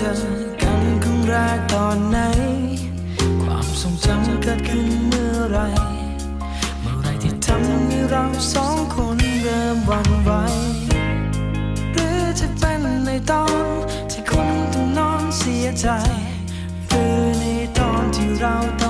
จอกันครั้งแรกตอนไหน ความทรงจำเกิดขึ้นเมื่อไร เมื่อไรที่ทำให้เราสองคนเริ่มวันไหวหรือจะเป็นในตอนที่คุณต้องนอนเสียใจ หรือในตอนที่เราต้อง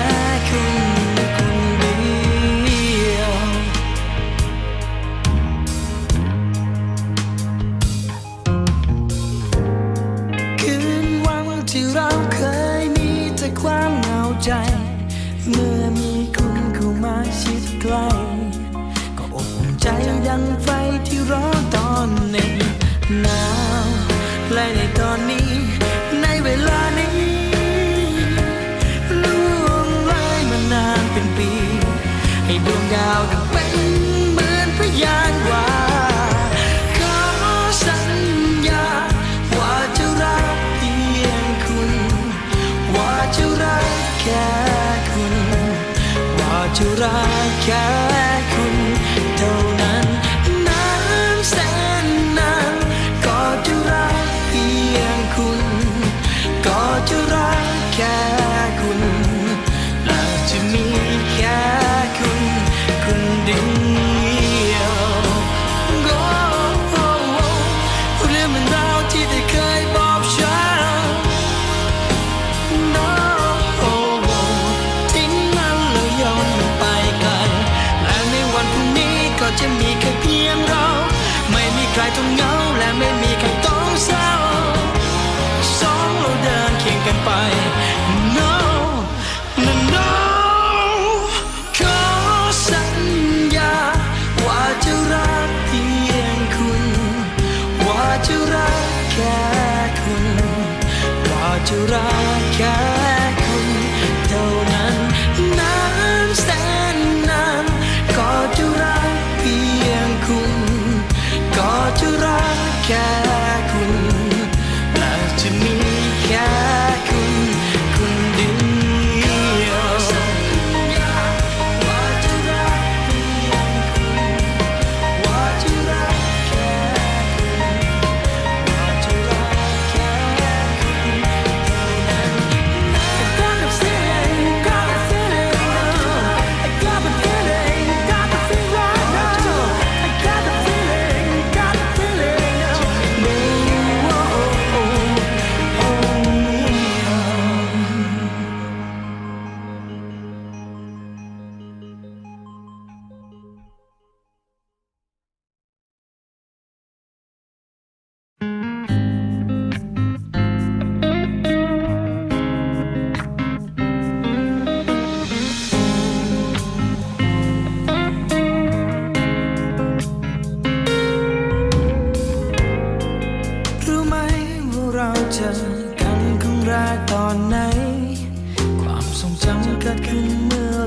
ใกล้ ก็อบอุ่นใจดังไฟที่ร้อนตอนหนึ่งหนาวและในตอนนี้ ในเวลานี้ล่วงเลยมานานเป็นปี ให้ดวงดาวดังเป็นเหมือนพยานว่าขอสัญญาว่าจะรักเพียงคุณว่าจะรักแค่คุณ ว่า รักแค่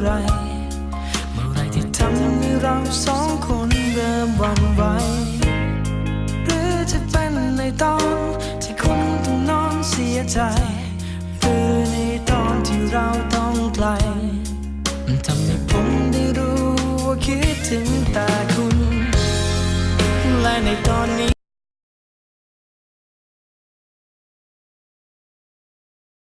ไร เมื่อไรที่ทำให้เราสองคนเริ่มหวันไหวหรือจะเป็นในตอนที่คุณต้องนอนเสียใจ หรือในตอนที่เราต้องไกล มันทำให้ผมได้รู้ว่าคิดถึงแต่คุณ และในตอนนี้